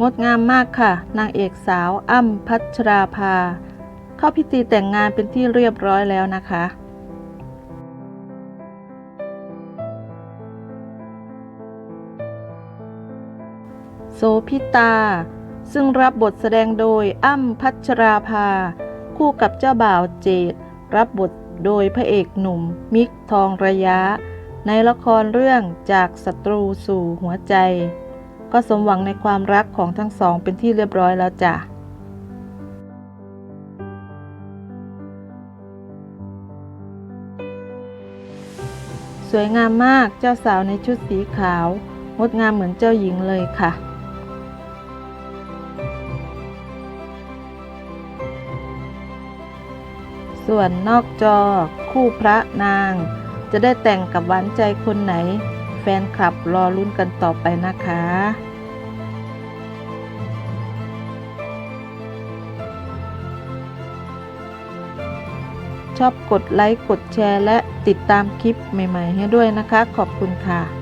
งดงามมากค่ะ นางเอกสาวอ้ำพัชราภา เข้าพิธีแต่งงานเป็นที่เรียบร้อยแล้วนะคะโสพิตา ซึ่งรับบทแสดงโดยอ้ำพัชราภา คู่กับเจ้าบ่าวเจดรับบทโดยพระเอกหนุ่ม มิกทองระยะ ในละครเรื่องจากศัตรูสู่หัวใจ ก็สมหวังในความรักของทั้งสองเป็นที่เรียบร้อยแล้วจ้ะสวยงามมากเจ้าสาวในชุดสีขาว งดงามเหมือนเจ้าหญิงเลยค่ะ ส่วนนอกจอ คู่พระนาง จะได้แต่งกับหวานใจคนไหน แฟนคลับรอลุ้นกันต่อไปนะคะชอบกดไลค์ กดแชร์ และติดตามคลิปใหม่ ๆ ให้ด้วยนะคะ ขอบคุณค่ะ